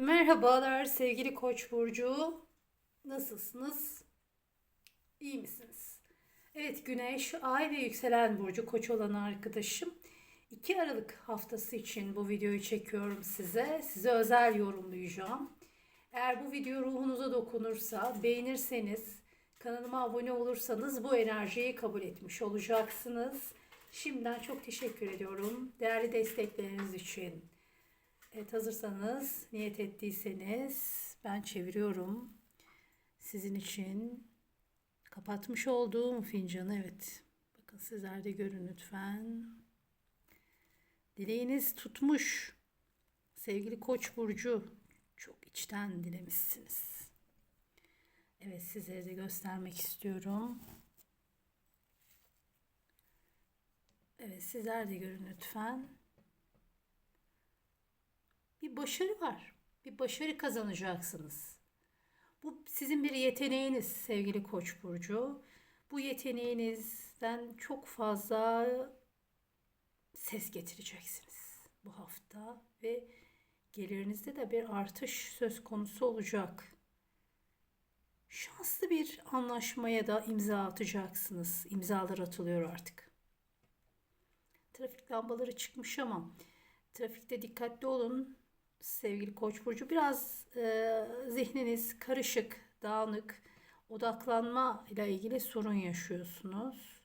Merhabalar sevgili Koç burcu. Nasılsınız? İyi misiniz? Evet Güneş, Ay ve yükselen burcu Koç olan arkadaşım 2 Aralık haftası için bu videoyu çekiyorum size. Size özel yorumlayacağım. Eğer bu video ruhunuza dokunursa, beğenirseniz, kanalıma abone olursanız bu enerjiyi kabul etmiş olacaksınız. Şimdiden çok teşekkür ediyorum değerli destekleriniz için. Evet hazırsanız, niyet ettiyseniz ben çeviriyorum. Sizin için kapatmış olduğum fincanı evet. Bakın sizler de görün lütfen. Dileğiniz tutmuş. Sevgili Koç burcu çok içten dilemişsiniz. Evet sizlere de göstermek istiyorum. Evet sizler de görün lütfen bir başarı var. Bir başarı kazanacaksınız. Bu sizin bir yeteneğiniz sevgili Koç burcu. Bu yeteneğinizden çok fazla ses getireceksiniz bu hafta ve gelirinizde de bir artış söz konusu olacak. Şanslı bir anlaşmaya da imza atacaksınız. İmzalar atılıyor artık. Trafik lambaları çıkmış ama trafikte dikkatli olun sevgili Koç burcu. Biraz e, zihniniz karışık, dağınık, odaklanma ile ilgili sorun yaşıyorsunuz.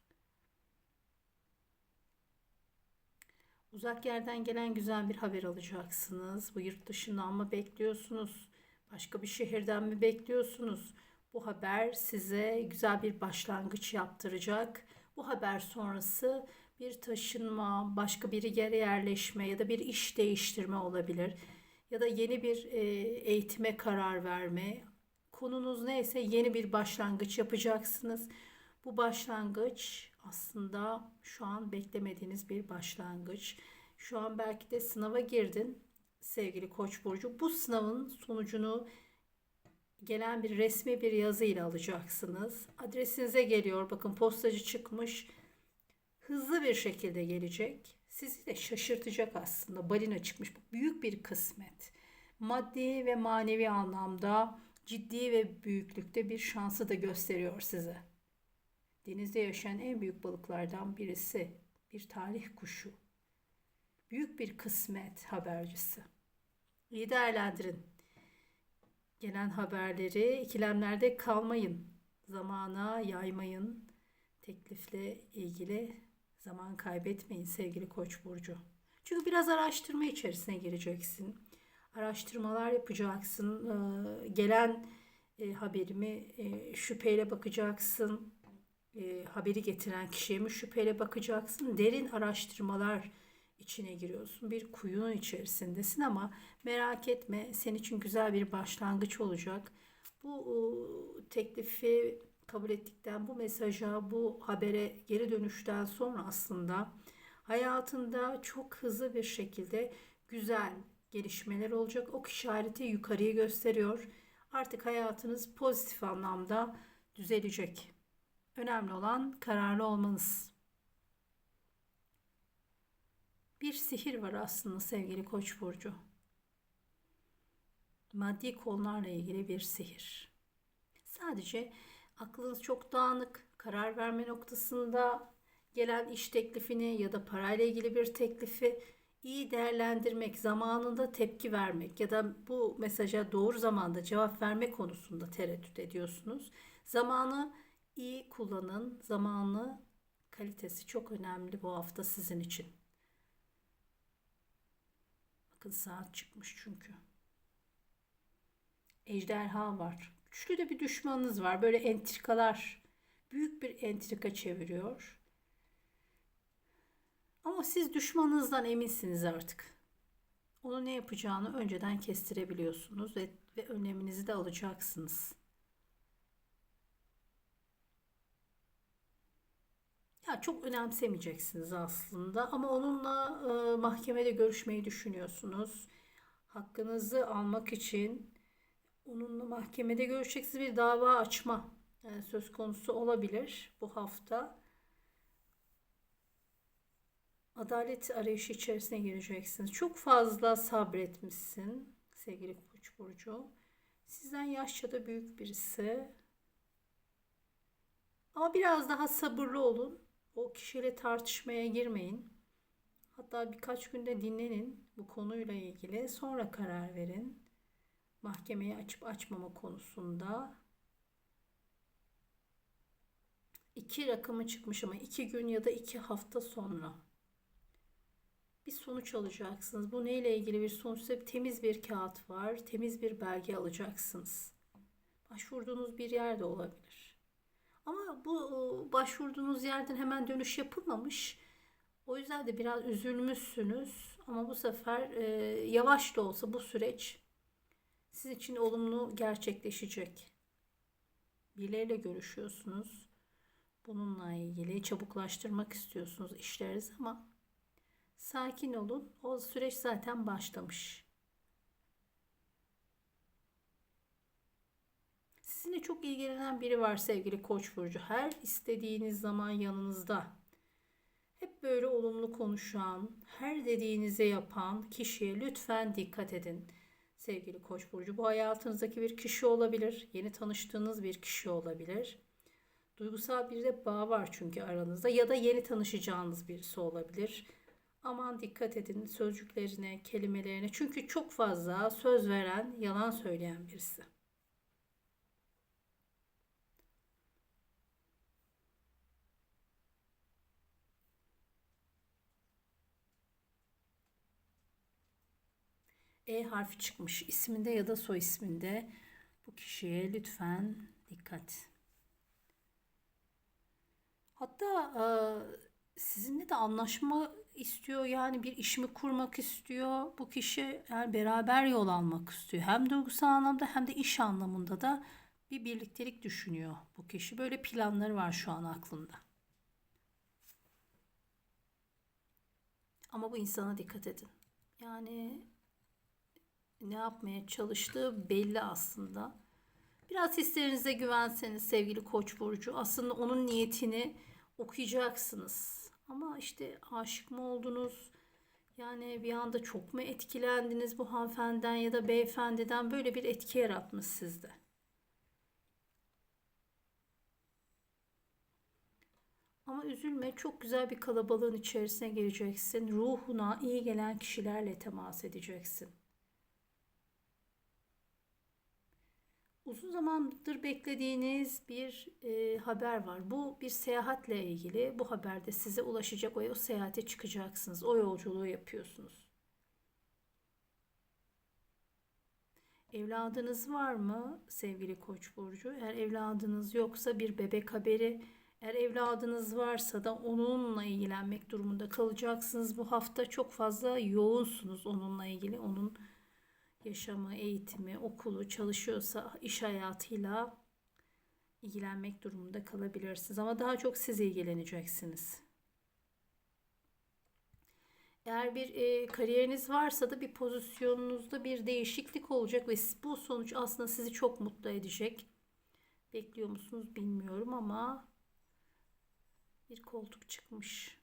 Uzak yerden gelen güzel bir haber alacaksınız. Bu yurt dışından mı bekliyorsunuz? Başka bir şehirden mi bekliyorsunuz? Bu haber size güzel bir başlangıç yaptıracak. Bu haber sonrası bir taşınma, başka bir yere yerleşme ya da bir iş değiştirme olabilir ya da yeni bir e, eğitime karar verme. Konunuz neyse yeni bir başlangıç yapacaksınız. Bu başlangıç aslında şu an beklemediğiniz bir başlangıç. Şu an belki de sınava girdin sevgili Koç burcu. Bu sınavın sonucunu gelen bir resmi bir yazı ile alacaksınız. Adresinize geliyor. Bakın postacı çıkmış. Hızlı bir şekilde gelecek sizi de şaşırtacak aslında. Balina çıkmış. Büyük bir kısmet. Maddi ve manevi anlamda ciddi ve büyüklükte bir şansı da gösteriyor size. Denizde yaşayan en büyük balıklardan birisi. Bir talih kuşu. Büyük bir kısmet habercisi. İyi değerlendirin. Gelen haberleri ikilemlerde kalmayın. Zamana yaymayın. Teklifle ilgili Zaman kaybetmeyin sevgili Koç burcu. Çünkü biraz araştırma içerisine gireceksin. Araştırmalar yapacaksın. Ee, gelen e, haberimi e, şüpheyle bakacaksın. E, haberi getiren kişiye mi şüpheyle bakacaksın. Derin araştırmalar içine giriyorsun. Bir kuyunun içerisindesin ama merak etme senin için güzel bir başlangıç olacak. Bu teklifi kabul ettikten bu mesaja, bu habere geri dönüşten sonra aslında hayatında çok hızlı bir şekilde güzel gelişmeler olacak. Ok işareti yukarıyı gösteriyor. Artık hayatınız pozitif anlamda düzelecek. Önemli olan kararlı olmanız. Bir sihir var aslında sevgili Koç burcu. Maddi konularla ilgili bir sihir. Sadece aklınız çok dağınık, karar verme noktasında gelen iş teklifini ya da parayla ilgili bir teklifi iyi değerlendirmek, zamanında tepki vermek ya da bu mesaja doğru zamanda cevap verme konusunda tereddüt ediyorsunuz. Zamanı iyi kullanın. Zamanı kalitesi çok önemli bu hafta sizin için. Bakın saat çıkmış çünkü. Ejderha var. Güçlü de bir düşmanınız var. Böyle entrikalar, büyük bir entrika çeviriyor. Ama siz düşmanınızdan eminsiniz artık. Onu ne yapacağını önceden kestirebiliyorsunuz ve, ve önleminizi de alacaksınız. Ya çok önemsemeyeceksiniz aslında ama onunla e, mahkemede görüşmeyi düşünüyorsunuz. Hakkınızı almak için onunla mahkemede görüşeceksiniz bir dava açma yani söz konusu olabilir bu hafta. Adalet arayışı içerisine gireceksiniz. Çok fazla sabretmişsin sevgili Koç burcu. Sizden yaşça da büyük birisi. Ama biraz daha sabırlı olun. O kişiyle tartışmaya girmeyin. Hatta birkaç günde dinlenin bu konuyla ilgili. Sonra karar verin. Mahkemeyi açıp açmama konusunda. İki rakamı çıkmış ama iki gün ya da iki hafta sonra bir sonuç alacaksınız. Bu neyle ilgili bir sonuçta temiz bir kağıt var. Temiz bir belge alacaksınız. Başvurduğunuz bir yerde olabilir. Ama bu e, başvurduğunuz yerden hemen dönüş yapılmamış. O yüzden de biraz üzülmüşsünüz. Ama bu sefer e, yavaş da olsa bu süreç sizin için olumlu gerçekleşecek. Birileriyle görüşüyorsunuz. Bununla ilgili çabuklaştırmak istiyorsunuz işlerinizi ama sakin olun. O süreç zaten başlamış. Sizinle çok ilgilenen biri var sevgili Koç burcu. Her istediğiniz zaman yanınızda. Hep böyle olumlu konuşan, her dediğinize yapan kişiye lütfen dikkat edin. Sevgili Koç burcu bu hayatınızdaki bir kişi olabilir, yeni tanıştığınız bir kişi olabilir. Duygusal bir de bağ var çünkü aranızda ya da yeni tanışacağınız birisi olabilir. Aman dikkat edin sözcüklerine, kelimelerine. Çünkü çok fazla söz veren, yalan söyleyen birisi. E harfi çıkmış isminde ya da soy isminde. Bu kişiye lütfen dikkat. Hatta e, sizinle de anlaşma istiyor yani bir işimi kurmak istiyor. Bu kişi yani beraber yol almak istiyor. Hem duygusal anlamda hem de iş anlamında da bir birliktelik düşünüyor bu kişi. Böyle planları var şu an aklında. Ama bu insana dikkat edin. Yani ne yapmaya çalıştığı belli aslında. Biraz hislerinize güvenseniz sevgili Koç burcu aslında onun niyetini okuyacaksınız. Ama işte aşık mı oldunuz? Yani bir anda çok mu etkilendiniz bu hanımefendiden ya da beyefendiden böyle bir etki yaratmış sizde. Ama üzülme çok güzel bir kalabalığın içerisine gireceksin. Ruhuna iyi gelen kişilerle temas edeceksin. Uzun zamandır beklediğiniz bir e, haber var. Bu bir seyahatle ilgili. Bu haberde size ulaşacak. O, o seyahate çıkacaksınız. O yolculuğu yapıyorsunuz. Evladınız var mı sevgili Koç burcu? Eğer evladınız yoksa bir bebek haberi. Eğer evladınız varsa da onunla ilgilenmek durumunda kalacaksınız. Bu hafta çok fazla yoğunsunuz onunla ilgili. Onun yaşamı, eğitimi, okulu, çalışıyorsa iş hayatıyla ilgilenmek durumunda kalabilirsiniz. Ama daha çok siz ilgileneceksiniz. Eğer bir e, kariyeriniz varsa da bir pozisyonunuzda bir değişiklik olacak ve bu sonuç aslında sizi çok mutlu edecek. Bekliyor musunuz bilmiyorum ama bir koltuk çıkmış.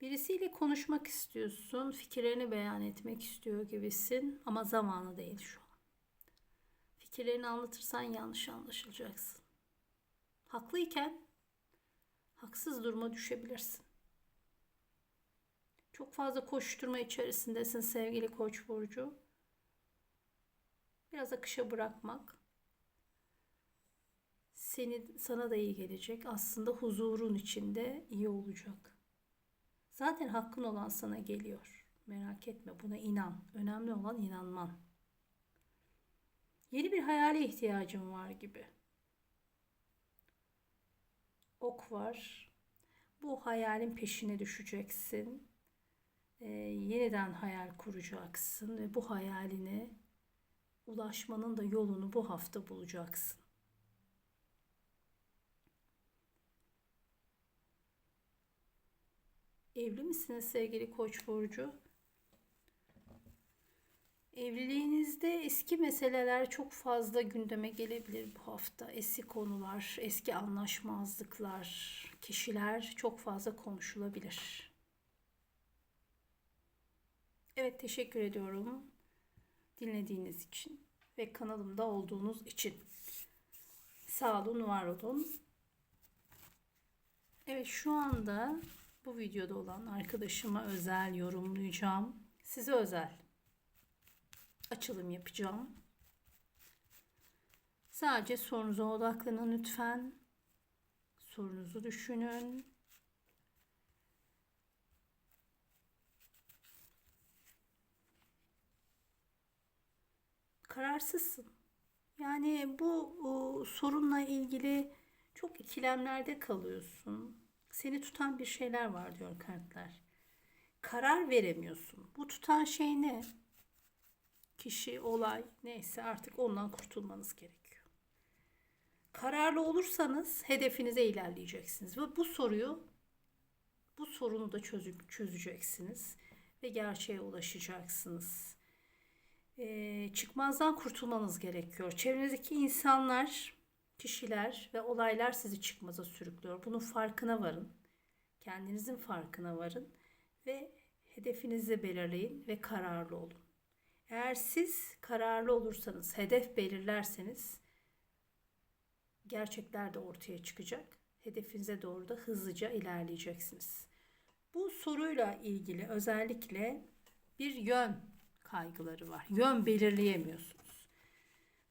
Birisiyle konuşmak istiyorsun, fikirlerini beyan etmek istiyor gibisin ama zamanı değil şu an. Fikirlerini anlatırsan yanlış anlaşılacaksın. Haklıyken haksız duruma düşebilirsin. Çok fazla koşturma içerisindesin sevgili Koç burcu. Biraz akışa bırakmak seni sana da iyi gelecek. Aslında huzurun içinde iyi olacak. Zaten hakkın olan sana geliyor. Merak etme buna inan. Önemli olan inanman. Yeni bir hayale ihtiyacım var gibi. Ok var. Bu hayalin peşine düşeceksin. Ee, yeniden hayal kuracaksın ve bu hayaline ulaşmanın da yolunu bu hafta bulacaksın. Evli misiniz sevgili Koç burcu? Evliliğinizde eski meseleler çok fazla gündeme gelebilir bu hafta. Eski konular, eski anlaşmazlıklar, kişiler çok fazla konuşulabilir. Evet teşekkür ediyorum dinlediğiniz için ve kanalımda olduğunuz için. Sağ olun, var olun. Evet şu anda bu videoda olan arkadaşıma özel yorumlayacağım. Size özel açılım yapacağım. Sadece sorunuza odaklanın lütfen. Sorunuzu düşünün. Kararsızsın. Yani bu o, sorunla ilgili çok ikilemlerde kalıyorsun. Seni tutan bir şeyler var diyor kartlar. Karar veremiyorsun. Bu tutan şey ne? Kişi, olay neyse artık ondan kurtulmanız gerekiyor. Kararlı olursanız hedefinize ilerleyeceksiniz ve bu soruyu bu sorunu da çözüp çözeceksiniz ve gerçeğe ulaşacaksınız. Ee, çıkmazdan kurtulmanız gerekiyor. Çevrenizdeki insanlar, kişiler ve olaylar sizi çıkmaza sürüklüyor. Bunun farkına varın. Kendinizin farkına varın ve hedefinizi belirleyin ve kararlı olun. Eğer siz kararlı olursanız, hedef belirlerseniz gerçekler de ortaya çıkacak. Hedefinize doğru da hızlıca ilerleyeceksiniz. Bu soruyla ilgili özellikle bir yön kaygıları var. Yön belirleyemiyorsunuz.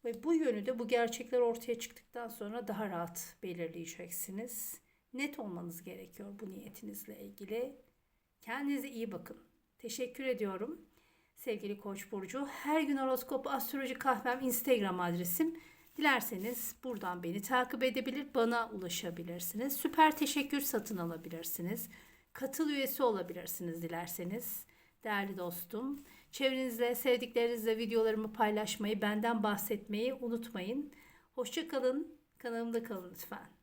Ve bu yönü de bu gerçekler ortaya çıktıktan sonra daha rahat belirleyeceksiniz. Net olmanız gerekiyor bu niyetinizle ilgili. Kendinize iyi bakın. Teşekkür ediyorum. Sevgili Koç burcu, her gün horoskop astroloji kahvem Instagram adresim. Dilerseniz buradan beni takip edebilir, bana ulaşabilirsiniz. Süper teşekkür satın alabilirsiniz. Katıl üyesi olabilirsiniz dilerseniz. Değerli dostum, çevrenizde, sevdiklerinizle videolarımı paylaşmayı, benden bahsetmeyi unutmayın. Hoşça kalın, kanalımda kalın lütfen.